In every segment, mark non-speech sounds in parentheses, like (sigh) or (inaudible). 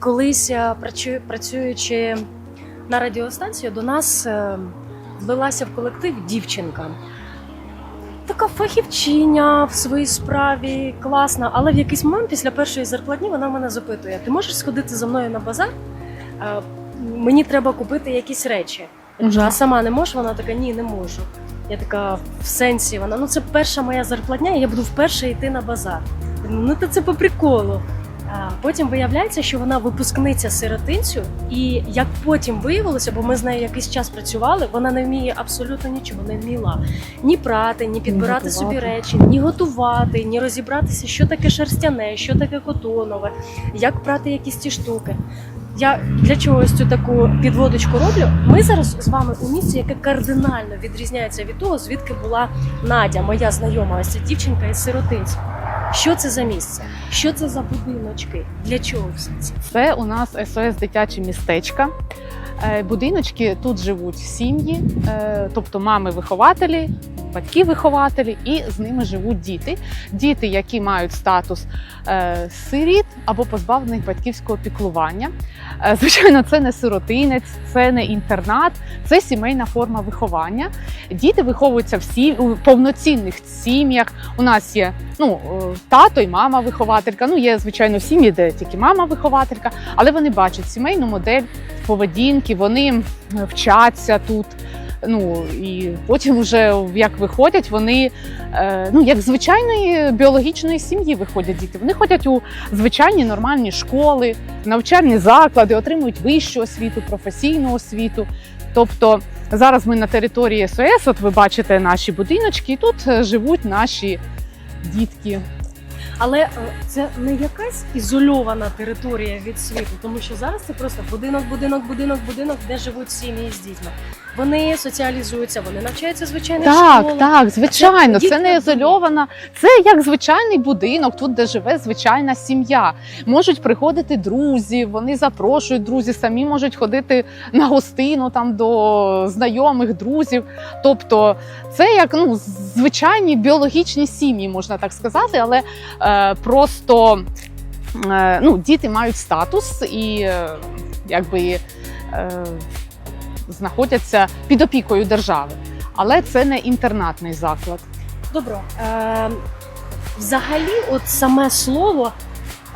Колись е, працюючи на радіостанції, до нас е, влилася в колектив дівчинка. Така фахівчиня в своїй справі, класна, але в якийсь момент після першої зарплатні вона мене запитує: ти можеш сходити за мною на базар? Е, Мені треба купити якісь речі. Я кажу, а сама не можеш? Вона така, ні, не можу. Я така в сенсі. Вона ну це перша моя зарплатня, і я буду вперше йти на базар. Ну то це по приколу. Потім виявляється, що вона випускниця сиротинцю, і як потім виявилося, бо ми з нею якийсь час працювали, вона не вміє абсолютно нічого, не вміла ні прати, ні підбирати собі речі, ні готувати, ні розібратися, що таке шерстяне, що таке котонове, як прати якісь ті штуки. Я для чогось цю таку підводочку роблю. Ми зараз з вами у місці, яке кардинально відрізняється від того, звідки була Надя, моя знайома, ось ця дівчинка із сиротинця. Що це за місце? Що це за будиночки? Для чого все це? Це у нас СОС дитячі містечка. Е, Будиночки тут живуть сім'ї, е, тобто мами-вихователі, батьки-вихователі, і з ними живуть діти. Діти, які мають статус е, сиріт або позбавлених батьківського піклування. Звичайно, це не сиротинець, це не інтернат, це сімейна форма виховання. Діти виховуються в сім... у повноцінних сім'ях. У нас є ну, тато і мама вихователька. Ну, є, звичайно, сім'ї, де тільки мама вихователька, але вони бачать сімейну модель поведінки, вони вчаться тут. Ну і потім, вже як виходять, вони е, ну як звичайної біологічної сім'ї виходять діти. Вони ходять у звичайні нормальні школи, навчальні заклади, отримують вищу освіту, професійну освіту. Тобто зараз ми на території СОС, от ви бачите наші будиночки, і тут е, живуть наші дітки. Але е, це не якась ізольована територія від світу, тому що зараз це просто будинок, будинок, будинок, будинок, де живуть сім'ї з дітьми. Вони соціалізуються, вони навчаються звичайно Так, школах. так, звичайно, Це це не ізольована. Це як звичайний будинок, тут де живе звичайна сім'я. Можуть приходити друзі, вони запрошують друзі, самі можуть ходити на гостину там до знайомих друзів. Тобто, це як ну звичайні біологічні сім'ї, можна так сказати, але е, просто е, ну, діти мають статус і е, якби. Е, знаходяться під опікою держави. Але це не інтернатний заклад. Добро. Е, взагалі, от саме слово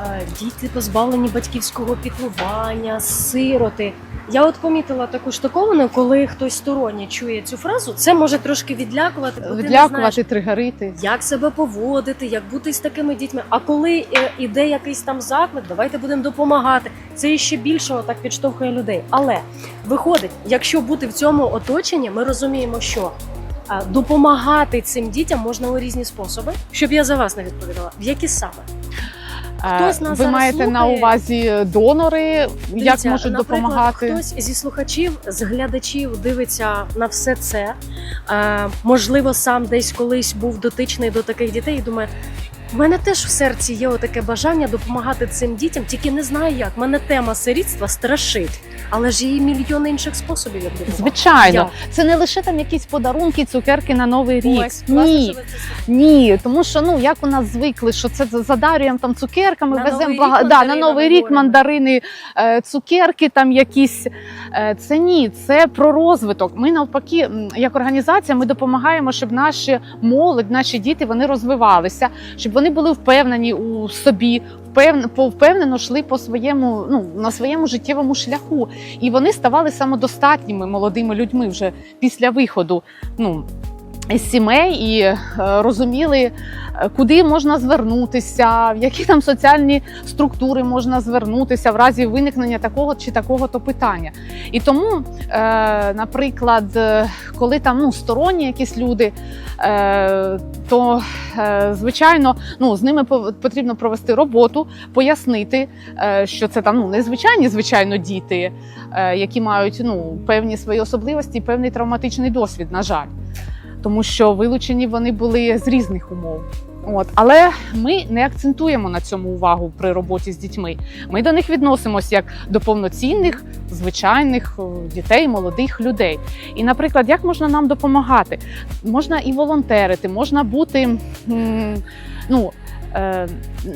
е, діти позбавлені батьківського піклування, сироти. Я от помітила таку штуковину, коли хтось сторонній чує цю фразу, це може трошки відлякувати, бо ти не знаєш, Відлякувати, тригерити. як себе поводити, як бути з такими дітьми. А коли е, іде якийсь там заклик, давайте будемо допомагати. Це ще більше так підштовхує людей. Але виходить, якщо бути в цьому оточенні, ми розуміємо, що е, допомагати цим дітям можна у різні способи. Щоб я за вас не відповідала, в які саме Хтось Е, нас Ви маєте маєте на увазі донори, як можуть допомагати? Хтось зі слухачів, з глядачів дивиться на все це. Е, можливо, сам десь колись був дотичний до таких дітей і думає. У мене теж в серці є отаке бажання допомагати цим дітям, тільки не знаю як. Мене тема сирітства страшить, але ж є мільйони інших способів, як допомагати. Звичайно, Як? це не лише там якісь подарунки, цукерки на новий рік. Ось, Ні, сказали. Ні, тому що ну як у нас звикли, що це задарюємо там цукерками, веземо бага... да, на новий рік мандарини, е, цукерки, там якісь. Е, Це ні, це про розвиток. Ми навпаки, як організація, ми допомагаємо, щоб наші молодь, наші діти вони розвивалися, щоб вони були впевнені у собі. впевн- Впевнено йшли по своєму ну на своєму життєвому шляху, і вони ставали самодостатніми молодими людьми вже після виходу. Ну сімей і е, розуміли, е, куди можна звернутися, в які там соціальні структури можна звернутися в разі виникнення такого чи такого то питання. І тому, е, наприклад, коли там ну, сторонні якісь люди, то звичайно ну, з ними потрібно провести роботу, пояснити, що це там ну, незвичайні, звичайно, діти, які мають ну, певні свої особливості, певний травматичний досвід, на жаль тому що вилучені вони були з різних умов. От, але ми не акцентуємо на цьому увагу при роботі з дітьми. Ми до них відносимося як до повноцінних, звичайних дітей, молодих людей. І, наприклад, як можна нам допомагати? Можна і волонтерити, можна бути ну, Е,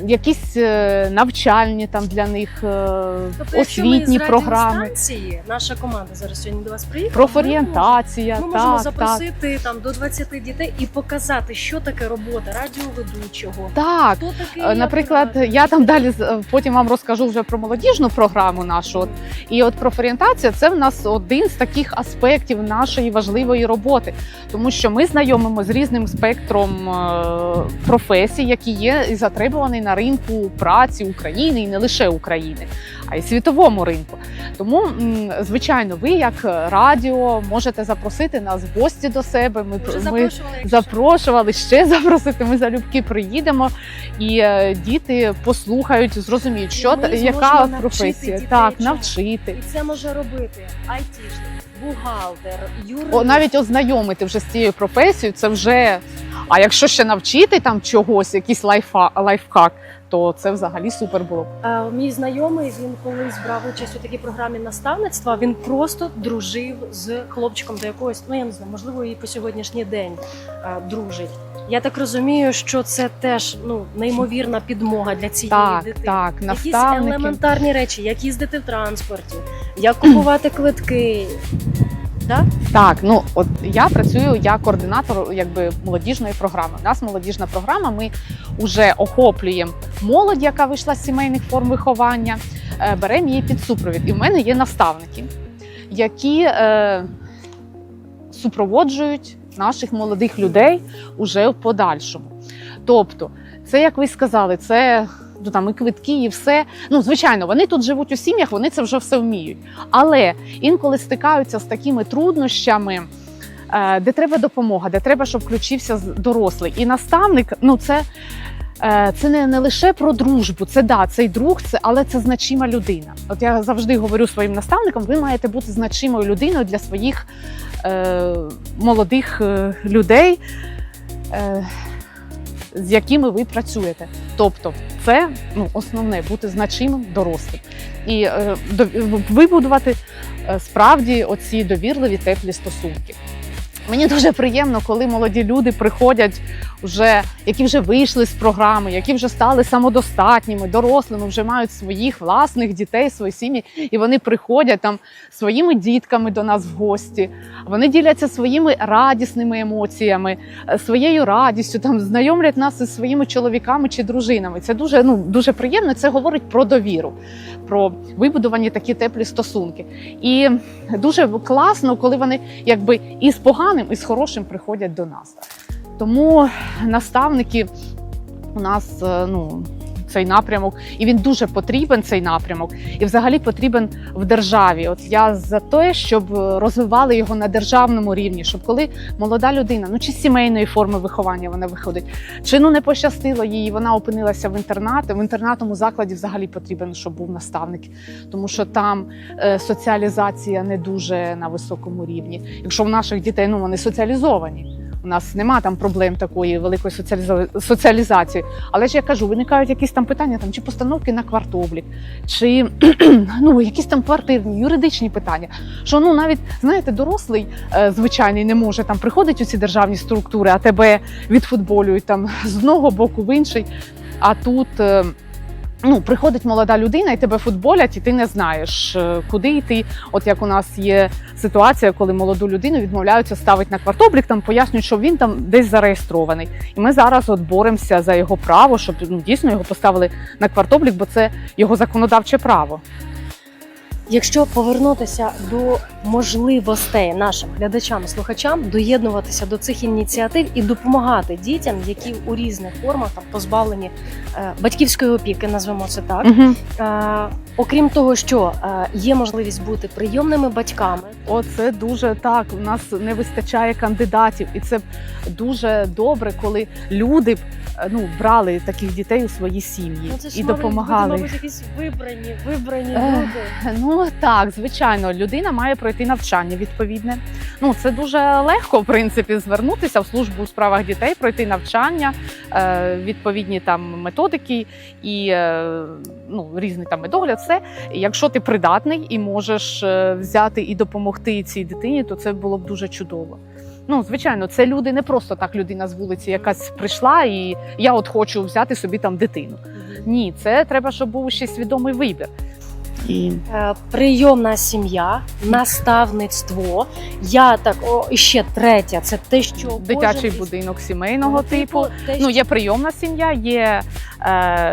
якісь е, навчальні там для них е, Тобто, якщо ми освітні програми, радіостанції, наша команда зараз сьогодні до вас приїхала. профорієнтація. Ми можемо так, так. запросити там до 20 дітей і показати, що таке робота радіоведучого. Так, Хто такий Е, Наприклад, оператор. я там далі е, потім вам розкажу вже про молодіжну програму нашу. От. І от профорієнтація це в нас один з таких аспектів нашої важливої роботи, тому що ми знайомимо з різним спектром е, професій, які є і затребувані на ринку праці України і не лише України, а й світовому ринку. Тому, звичайно, ви як радіо можете запросити нас в гості до себе. Ми, ми запрошували, запрошували ще запросити. Ми залюбки приїдемо, і е, діти послухають, зрозуміють, що ми та- яка професія. дітей Так, навчити. І це може робити айтішник, бухгалтер, юрист. О, навіть ознайомити вже з цією професією, це вже. А якщо ще навчити там чогось, якийсь лайфа, лайфхак, то це взагалі супер було. Е, Мій знайомий він колись брав участь у такій програмі наставництва. Він просто дружив з хлопчиком до якогось, ну я не знаю, можливо, і по сьогоднішній день е, дружить. Я так розумію, що це теж ну неймовірна підмога для цієї Так, дитини. так, Якісь наставники. елементарні речі, як їздити в транспорті, як купувати квитки. Да? Так, ну от я працюю як координатор якби молодіжної програми. У нас молодіжна програма. Ми вже охоплюємо молодь, яка вийшла з сімейних форм виховання, е, беремо її під супровід. І в мене є наставники, які е, супроводжують наших молодих людей уже в подальшому. Тобто, це як ви сказали, це. Ну, там і квитки, і все. Ну, звичайно, вони тут живуть у сім'ях, вони це вже все вміють. Але інколи стикаються з такими труднощами, е, де треба допомога, де треба, щоб включився дорослий. І наставник, ну це. Е, Це не, не лише про дружбу, це да, цей друг, це але це значима людина. От я завжди говорю своїм наставникам: ви маєте бути значимою людиною для своїх е, молодих е, людей, е, з якими ви працюєте. Тобто, це ну, основне бути значимим дорослим і е, дов- вибудувати е, справді оці довірливі теплі стосунки. Мені дуже приємно, коли молоді люди приходять, вже, які вже вийшли з програми, які вже стали самодостатніми, дорослими, вже мають своїх власних дітей, свої сім'ї, і вони приходять там своїми дітками до нас в гості. Вони діляться своїми радісними емоціями, е, своєю радістю, там знайомлять нас із своїми чоловіками чи дружинами. Це дуже ну дуже приємно. Це говорить про довіру, про вибудовані такі теплі стосунки. І дуже класно, коли вони якби і з поганим, і з хорошим приходять до нас. Тому наставники у нас е, ну. Цей напрямок, і він дуже потрібен. Цей напрямок, і взагалі потрібен в державі. От я за те, щоб розвивали його на державному рівні, щоб коли молода людина, ну чи сімейної форми виховання вона виходить, чи ну не пощастило їй, вона опинилася в інтернаті. В інтернатному закладі взагалі потрібен, щоб був наставник, тому що там е, соціалізація не дуже на високому рівні. Якщо в наших дітей ну вони соціалізовані. У нас нема там проблем такої великої соціалізації. Але ж я кажу, виникають якісь там питання, там чи постановки на квартоблік, чи (clears throat) ну якісь там квартирні, юридичні питання. Що ну навіть знаєте, дорослий е, звичайний не може там приходить у ці державні структури, а тебе відфутболюють там з одного боку в інший. А тут. Ну, приходить молода людина, і тебе футболять, і ти не знаєш, е, куди йти. От як у нас є ситуація, коли молоду людину відмовляються ставити на квартоблік, там пояснюють, що він там десь зареєстрований. І ми зараз от боремося за його право, щоб ну, дійсно його поставили на квартоблік, бо це його законодавче право. Якщо повернутися до можливостей нашим глядачам слухачам доєднуватися до цих ініціатив і допомагати дітям, які у різних формах там позбавлені е, батьківської опіки, назвемо це так. Угу. Е, окрім того, що е, є можливість бути прийомними батьками, Оце дуже так. У нас не вистачає кандидатів, і це дуже добре, коли люди б, е, ну брали таких дітей у свої сім'ї ну це ж і мали допомагали. мабуть, якісь вибрані, вибрані люди. Ну так, звичайно, людина має пройти навчання відповідне. Ну це дуже легко, в принципі, звернутися в службу у справах дітей, пройти навчання, е, відповідні там методики і е, ну, різний там медогляд. Все, якщо ти придатний і можеш е, взяти і допомогти цій дитині, то це було б дуже чудово. Ну, звичайно, це люди не просто так людина з вулиці, якась прийшла, і я от хочу взяти собі там дитину. Ні, це треба, щоб був ще свідомий вибір. І Е, Прийомна сім'я, наставництво. Я так о, і ще третя. Це те, що дитячий кожен будинок сімейного типу. те, Ну, є прийомна сім'я, є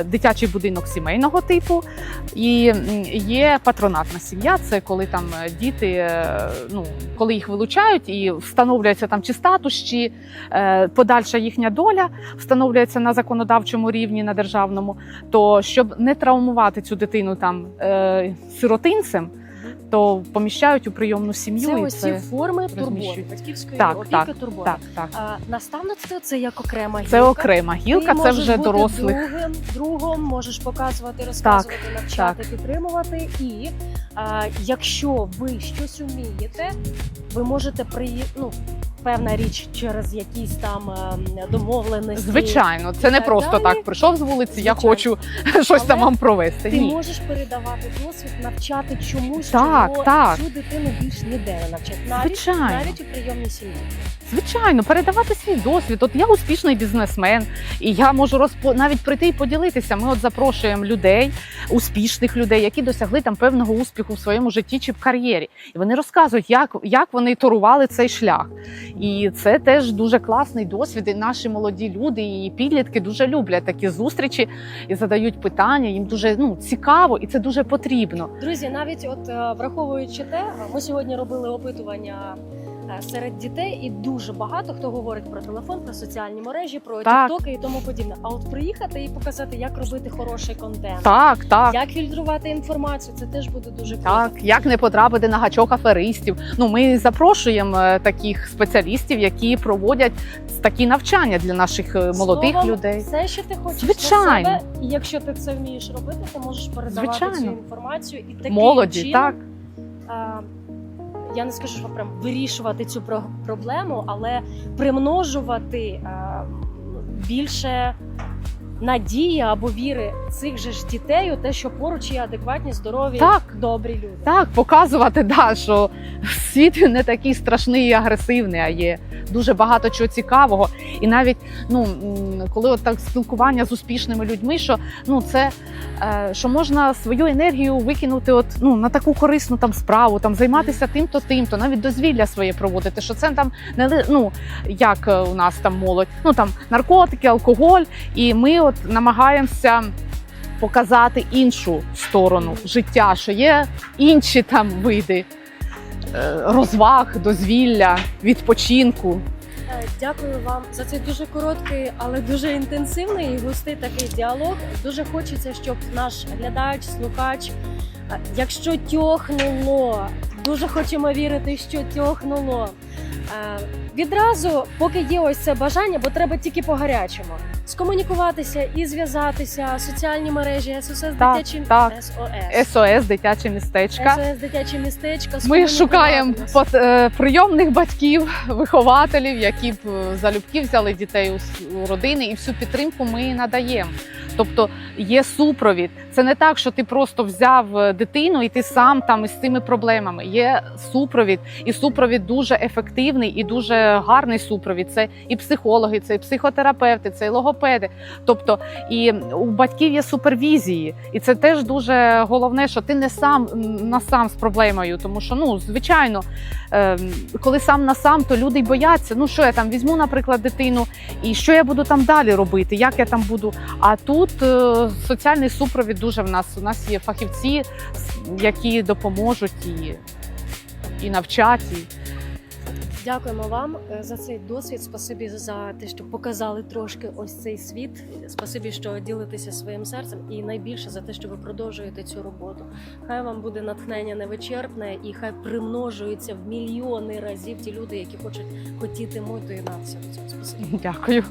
дитячий будинок сімейного типу, і є патронатна сім'я. Це коли там е, діти, е, ну коли їх вилучають і встановлюється там чи статус, чи е, подальша їхня доля встановлюється на законодавчому рівні, на державному. То щоб не травмувати цю дитину там е, сиротинцем, то поміщають у прийомну сім'ю. це і усі це форми турботи, батьківської Так, опіки, так, турботи. Так, так. А, наставництво це як окрема гілка. Це окрема гілка, Ти це вже бути дорослих. Другим, другом можеш показувати, розказувати, навчати, так. підтримувати. І а, якщо ви щось вмієте, ви можете при ну, певна річ через якісь там ем, домовленості. Звичайно, це не так просто далі. так прийшов з вулиці. Я хочу хочу (laughs) щось там вам провести. Ти Ні, можеш передавати досвід, навчати чомусь, Так, чого так. цю дитину більш ніде не навчать. Навіть, Звичайно. навіть у прийомній сім'ї. Звичайно, передавати свій досвід. От я успішний бізнесмен, і я можу розпо... навіть прийти і поділитися. Ми от запрошуємо людей, успішних людей, які досягли там певного успіху в своєму житті чи в кар'єрі. І вони розказують, як, як вони торували цей шлях. І це теж дуже класний досвід. І наші молоді люди і підлітки дуже люблять такі зустрічі і задають питання. Їм дуже ну цікаво, і це дуже потрібно. Друзі, навіть от е, враховуючи те, ми сьогодні робили опитування серед дітей, і дуже багато хто говорить про телефон, про соціальні мережі, про Так. тіктоки і тому подібне. А от приїхати і показати, як робити хороший контент, Так, так. як фільтрувати інформацію, це теж буде дуже круто. Так, як не потрапити на гачок аферистів. Ну ми запрошуємо е, таких спеціалістів, які проводять такі навчання для наших е, молодих Словом, людей. Все, що ти хочеш Звичайно. для себе, і якщо ти це вмієш робити, ти можеш передавати цю інформацію і таким Молоді, чином, так я не скажу, що прям вирішувати цю про- проблему, але примножувати більше надії або віри цих же ж дітей у те, що поруч є адекватні, здорові, Так. добрі люди. так показувати, да, що світ не такий страшний і агресивний, а є дуже багато чого цікавого. І навіть ну коли от так спілкування з успішними людьми, що ну це е, що можна свою енергію викинути, от ну на таку корисну там справу, там займатися тим, то тим, то навіть дозвілля своє проводити. Що це там не ну як е, у нас там молодь, ну там наркотики, алкоголь, і ми от намагаємося. Показати іншу сторону життя, що є інші там види е, розваг, дозвілля, відпочинку. Е, Дякую вам за цей дуже короткий, але дуже інтенсивний і густий такий діалог. Дуже хочеться, щоб наш глядач, слухач, е, якщо тьохнуло, дуже хочемо вірити, що тьохнуло. Е, Відразу, поки є ось це бажання, бо треба тільки по гарячому скомунікуватися і зв'язатися, соціальні мережі, СОС дитячі так. СОС. СОС, дитяче містечка. СОС дитячі містечка. Ми шукаємо е, прийомних батьків, вихователів, які б е, залюбки взяли дітей у родини, і всю підтримку ми надаємо. Тобто є супровід. Це не так, що ти просто взяв е, дитину і ти сам там із цими проблемами. Є супровід, і супровід дуже ефективний і дуже гарний супровід. Це і психологи, це і психотерапевти, це і логопеди. Тобто і у батьків є супервізії, і це теж дуже головне, що ти не сам на сам з проблемою, тому що ну звичайно, ем, коли сам на сам, то люди й бояться. Ну що я там візьму, наприклад, дитину, і що я буду там далі робити? Як я там буду? А тут е, соціальний супровід дуже в нас. У нас є фахівці, які допоможуть і, і навчать. І... Дякуємо вам е, за цей досвід. Спасибі за те, що показали трошки ось цей світ. Спасибі, що ділитеся своїм серцем, і найбільше за те, що ви продовжуєте цю роботу. Хай вам буде натхнення невичерпне, і хай примножуються в мільйони разів ті люди, які хочуть хотітимуть доєднатися до цього. Спасибі. (laughs) Дякую.